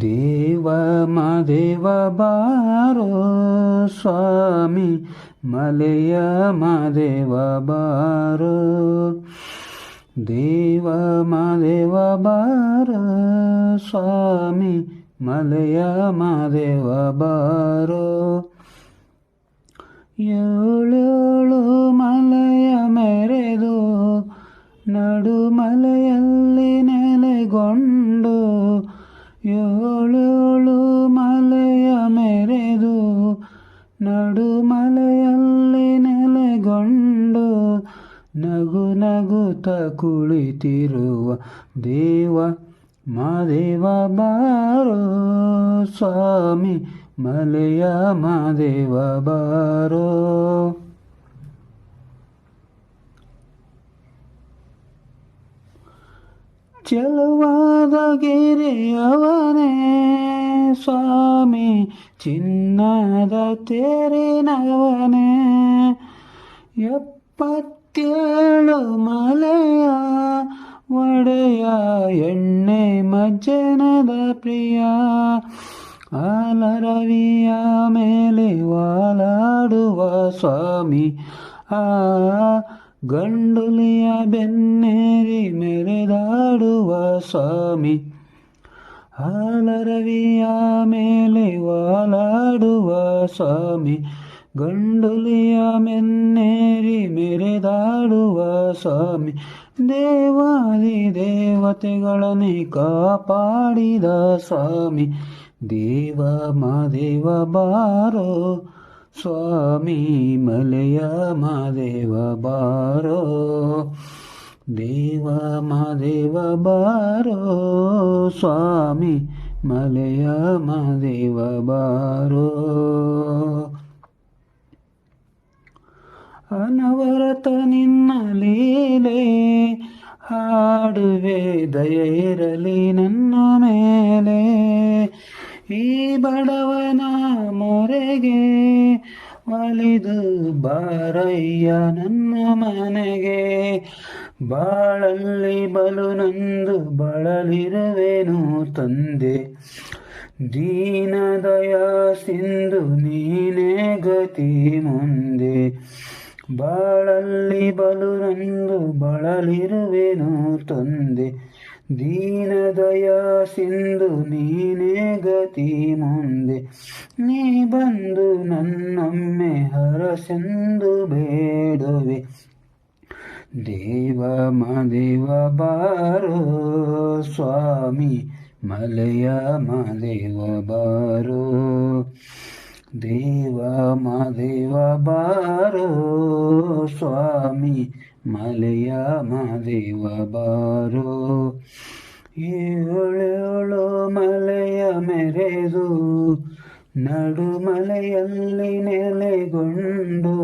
ದೇವ ಮಾದೇವ ಬಾರೋ ಸ್ವಾಮಿ ಮಲೆಯ ಮಾದೇವ ಬಾರೋ ದೇವ ಮಾದೇವ ಬಾರ ಸ್ವಾಮಿ ಮಲೆಯ ಮಾದೇವ ಬಾರೋ ಏಳೇಳು ನಗು ನಗುತ ಕುಳಿತಿರುವ ದೇವ ಮಾದೇವ ಬಾರೋ ಸ್ವಾಮಿ, ಮಲೆಯ ಮಾದೇವ ಬಾರೋ. ಚೆಲುವಾದ ಗಿರಿಯವನೇ ಸ್ವಾಮಿ, ಚಿನ್ನದ ತೇರಿನವನೇ. ಎಪ್ಪತ್ತೇಳು ಮಲೆಯ ಒಡೆಯ ಎಣ್ಣೆ ಮಜ್ಜನದ ಪ್ರಿಯ. ಆಲರವಿಯ ಮೇಲೆ ವಾಲಾಡುವ ಸ್ವಾಮಿ. ಆ ಗಂಡುಲಿಯ ಬೆನ್ನೇರಿ ಮೆರೆದಾಡುವ ಸ್ವಾಮಿ. ಹಾಲರವಿಯ ಮೇಲೆ ವಾಲಾಡುವ ಸ್ವಾಮಿ. ಗಂಡುಲಿಯ ಮೆರೆದಾಡುವ ಸ್ವಾಮಿ, ದೇವಾದಿ ದೇವತೆಗಳನ್ನೇ ಕಾಪಾಡಿದ ಸ್ವಾಮಿ, ದೇವ ಮಾದೇವ ಬಾರೋ, ಸ್ವಾಮಿ ಮಲೆಯ ಮಾದೇವ ಬಾರೋ, ದೇವ ಮಾದೇವ ಬಾರೋ, ಸ್ವಾಮಿ ಮಲೆಯ ಮಾದೇವ ಬಾರೋ. ಅನವರತ ನಿನ್ನ ಲೀಲೆ, ಹಾಡುವೆ ದಯ ಇರಲಿ ನನ್ನ ಮೇಲೆ. ಈ ಬಡವನ ಮೊರೆಗೆ ಒಲಿದು ಬಾರಯ್ಯ ನನ್ನ ಮನೆಗೆ. ಬಾಳಲ್ಲಿ ಬಲು ನಂದು ಬಳಲಿರುವೆನು ತಂದೆ. ದೀನದಯ ಸಿಂಧು ನೀನೇ ಗತಿ ಮುಂದೆ. ಬಾಳಲ್ಲಿ ಬಲು ನಂದು ಬಳಲಿರುವೆನು ತಂದೆ. ದೀನದಯ ಸಿಂಧು ನೀನೇ ಗತಿ ಮುಂದೆ. ನೀ ಬಂದು ನನ್ನೊಮ್ಮೆ ಹರಸೆಂದು ಬೇಡುವೆ. ದೇವ ಮದೇವ ಬಾರೋ ಸ್ವಾಮಿ, ಮಲೆಯ ಮದೇವ ಬಾರೋ. ದೇವ ಮಾದೇವ ಬಾರೋ ಸ್ವಾಮಿ, ಮಲೆಯ ಮಾದೇವ ಬಾರೋ. ಏಳೇಳು ಮಲೆಯ ಮೆರೆದು ನಡುಮಲೆಯಲ್ಲಿ ನೆಲೆಗೊಂಡು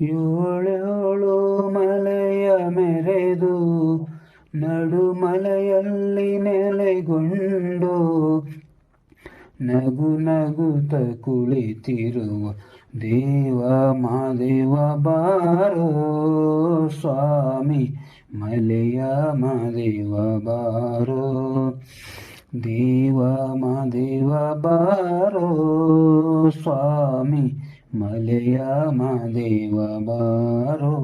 ಏಳೇಳು ಮಲೆಯ ಮೆರೆದು ನಡುಮಲೆಯಲ್ಲಿ ನೆಲೆಗೊಂಡು ನಗು ನಗುತ ಕುಳಿತಿರುವ ದೇವ ಮಹಾದೇವ ಬಾರೋ ಸ್ವಾಮಿ, ಮಲೆಯ ಮಾದೇವ ಬಾರೋ. ದೇವ ಮಾದೇವ ಬಾರೋ ಸ್ವಾಮಿ, ಮಲೆಯ ಮಾದೇವ ಬಾರೋ.